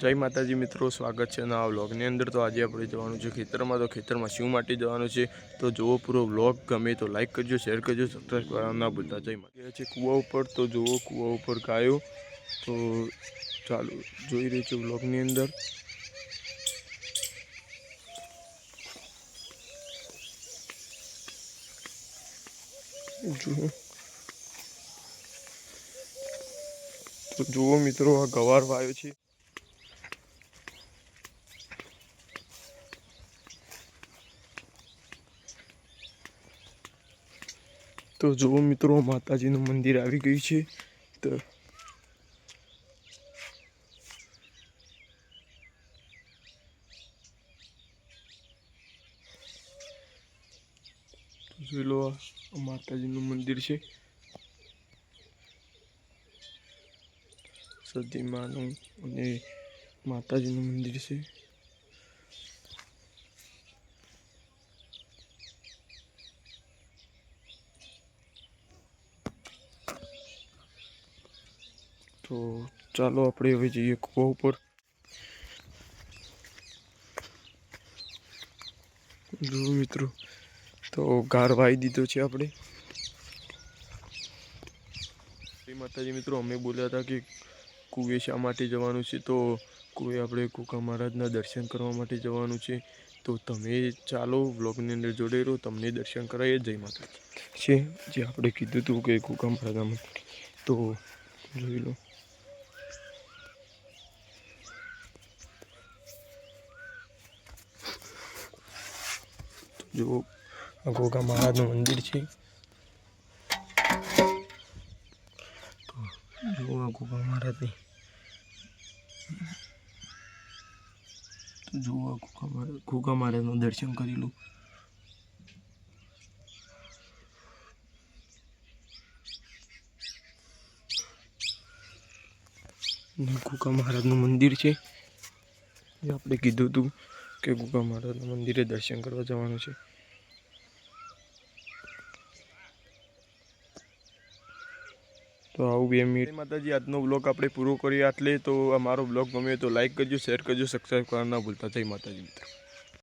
જય માતાજી મિત્રો, સ્વાગત છે નવા વ્લોગની અંદર. તો આજે આપણે જવાનું છે ખેતરમાં. તો ખેતરમાં શું માટી જવાનું છે? તો જુઓ પૂરો વ્લોગ. ગમે તો લાઈક કરજો શેર કરજો સબસ્ક્રાઈબ કરવાનું ના ભૂલતા. જય માતા છે કૂવા ઉપર. તો જુઓ કૂવા ઉપર ગાયો. તો ચાલો, જોઈ રહ્યું છે વ્લોગની અંદર. જુઓ. તો જુઓ મિત્રો, આ ગવાર વાયો છે. તો જુઓ મિત્રો, માતાજીનું મંદિર આવી ગયું છે. તો જોઈ લો માતાજીનું મંદિર છે. સતીમાનું અને માતાજીનું મંદિર છે. તો ચાલો આપણે હવે જઈએ કૂવા ઉપર. જો મિત્રો, તો ગાર વાઈ દીધો છે આપણે. માતાજી મિત્રો, અમે બોલ્યા હતા કે કુએ શા માટે જવાનું છે? તો કુએ આપણે કુકા મહારાજના દર્શન કરવા માટે જવાનું છે. તો તમે ચાલો વ્લોગની અંદર જોડે રહો, તમને દર્શન કરાવીએ. જય માતાજી. છે, જે આપણે કીધું હતું કે કુકા મહારાજામાં તો જોઈ લો. જો આ ગોગા મહારાજનું મંદિર છે. તો જો આ ગોગા મહારાજની તો જો આ ગોગા મહારાજ ગોગા મહારાજનું દર્શન કરી લો ગોગા મહારાજનું મંદિર છે. જે આપણે કીધું હતું. કે ગુગા મહારાજના મંદિરે દર્શન કરવા જવાનું છે. તો આવું બે મિનિટ. માતાજી, આજનો બ્લોગ આપણે પૂરો કરીએ આટલે. તો અમારો બ્લોગ ગમે તો લાઈક કરજો, શેર કરજો સબસ્ક્રાઈબ કરવાના ભૂલતા. જય માતાજી મિત્રો.